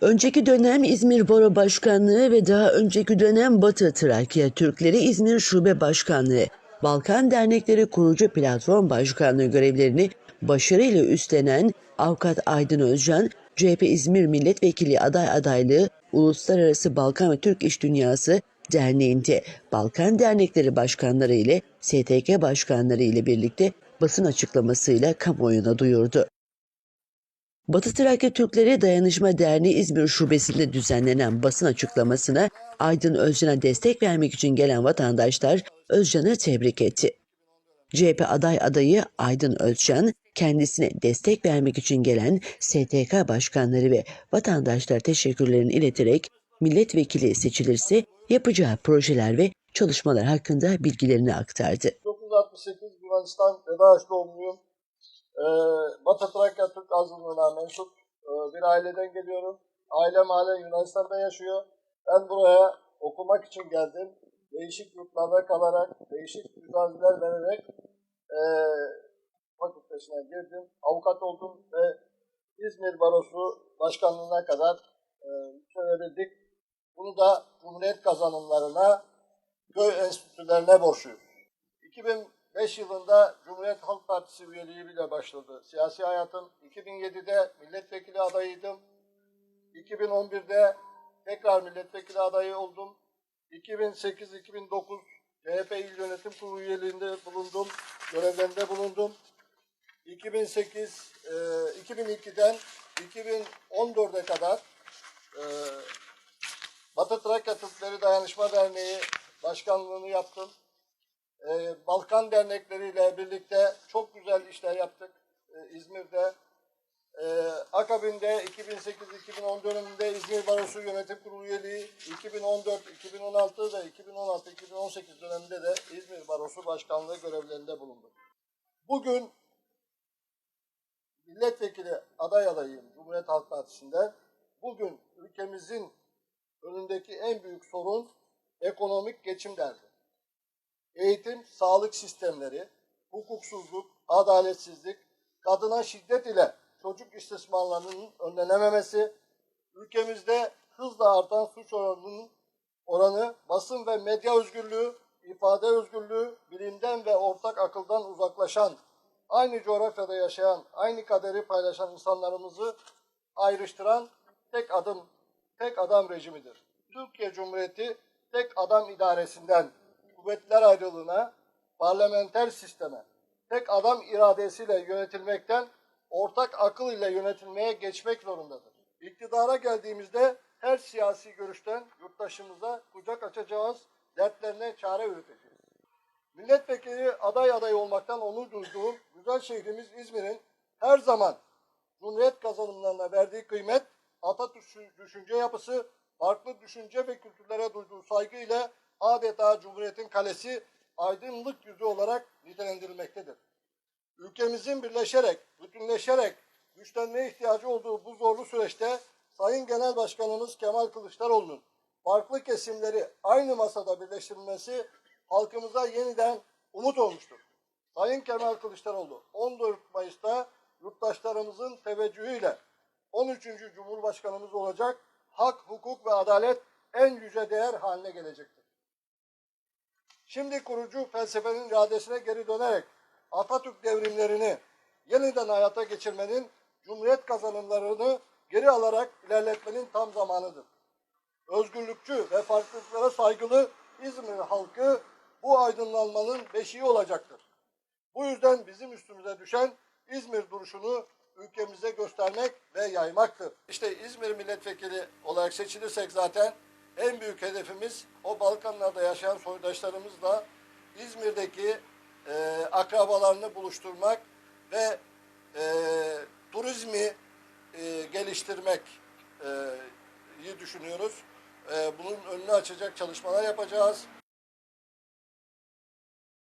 Önceki dönem İzmir Baro Başkanlığı ve daha önceki dönem Batı Trakya Türkleri İzmir Şube Başkanlığı, Balkan Dernekleri Kurucu Platform Başkanlığı görevlerini başarıyla üstlenen Avukat Aydın Özcan, CHP İzmir Milletvekili aday adaylığı Uluslararası Balkan ve Türk İş Dünyası Derneği'nde Balkan Dernekleri Başkanları ile STK Başkanları ile birlikte basın açıklamasıyla kamuoyuna duyurdu. Batı Trakya Türkleri Dayanışma Derneği İzmir Şubesi'nde düzenlenen basın açıklamasına Aydın Özcan'a destek vermek için gelen vatandaşlar Özcan'ı tebrik etti. CHP aday adayı Aydın Özcan, kendisine destek vermek için gelen STK başkanları ve vatandaşlar teşekkürlerini ileterek milletvekili seçilirse yapacağı projeler ve çalışmalar hakkında bilgilerini aktardı. 1968 Yunanistan Vedaş doğumluyum. Ee, Batı Trakya Türk azınlığına mensup e, bir aileden geliyorum. Ailem halen Yunanistan'da yaşıyor. Ben buraya okumak için geldim. Değişik yurtlarda kalarak, değişik mücadeleler vererek e, fakültesine girdim. Avukat oldum ve İzmir Barosu Başkanlığı'na kadar e, yükselebildik. Bunu da Cumhuriyet kazanımlarına, köy enstitülerine borçluyuz. 2005 yılında Cumhuriyet Halk Partisi üyeliğiyle başladı siyasi hayatım. 2007'de milletvekili adayıydım. 2011'de tekrar milletvekili adayı oldum. 2008-2009 CHP İl Yönetim Kurulu üyeliğinde bulundum, görevlerinde bulundum. 2008, e, 2002'den 2014'e kadar e, Batı Trakya Türkleri Dayanışma Derneği başkanlığını yaptım. Ee, Balkan dernekleri birlikte çok güzel işler yaptık e, İzmir'de. Ee, akabinde 2008-2010 döneminde İzmir Barosu Yönetim Kurulu üyeliği, 2014-2016 ve 2016-2018 döneminde de İzmir Barosu Başkanlığı görevlerinde bulundum. Bugün milletvekili aday adayıyım Cumhuriyet Halk Partisi'nden. Bugün ülkemizin önündeki en büyük sorun ekonomik geçim derdi eğitim, sağlık sistemleri, hukuksuzluk, adaletsizlik, kadına şiddet ile çocuk istismarlarının önlenememesi, ülkemizde hızla artan suç oranının oranı, basın ve medya özgürlüğü, ifade özgürlüğü, bilimden ve ortak akıldan uzaklaşan, aynı coğrafyada yaşayan, aynı kaderi paylaşan insanlarımızı ayrıştıran tek adım, tek adam rejimidir. Türkiye Cumhuriyeti tek adam idaresinden kuvvetler ayrılığına, parlamenter sisteme, tek adam iradesiyle yönetilmekten ortak akıl ile yönetilmeye geçmek zorundadır. İktidara geldiğimizde her siyasi görüşten yurttaşımıza kucak açacağız, dertlerine çare üreteceğiz. Milletvekili aday adayı olmaktan onur duyduğum güzel şehrimiz İzmir'in her zaman Cumhuriyet kazanımlarına verdiği kıymet, Atatürk düşünce yapısı, farklı düşünce ve kültürlere duyduğu saygı ile adeta Cumhuriyet'in kalesi aydınlık yüzü olarak nitelendirilmektedir. Ülkemizin birleşerek, bütünleşerek güçlenmeye ihtiyacı olduğu bu zorlu süreçte Sayın Genel Başkanımız Kemal Kılıçdaroğlu'nun farklı kesimleri aynı masada birleştirilmesi halkımıza yeniden umut olmuştur. Sayın Kemal Kılıçdaroğlu 14 Mayıs'ta yurttaşlarımızın teveccühüyle 13. Cumhurbaşkanımız olacak, hak, hukuk ve adalet en yüce değer haline gelecektir. Şimdi kurucu felsefenin iradesine geri dönerek Atatürk devrimlerini yeniden hayata geçirmenin, Cumhuriyet kazanımlarını geri alarak ilerletmenin tam zamanıdır. Özgürlükçü ve farklılıklara saygılı İzmir halkı bu aydınlanmanın beşiği olacaktır. Bu yüzden bizim üstümüze düşen İzmir duruşunu ülkemize göstermek ve yaymaktır. İşte İzmir milletvekili olarak seçilirsek zaten en büyük hedefimiz o Balkanlarda yaşayan soydaşlarımızla İzmir'deki e, akrabalarını buluşturmak ve e, turizmi e, geliştirmek e, iyi düşünüyoruz. E, bunun önünü açacak çalışmalar yapacağız.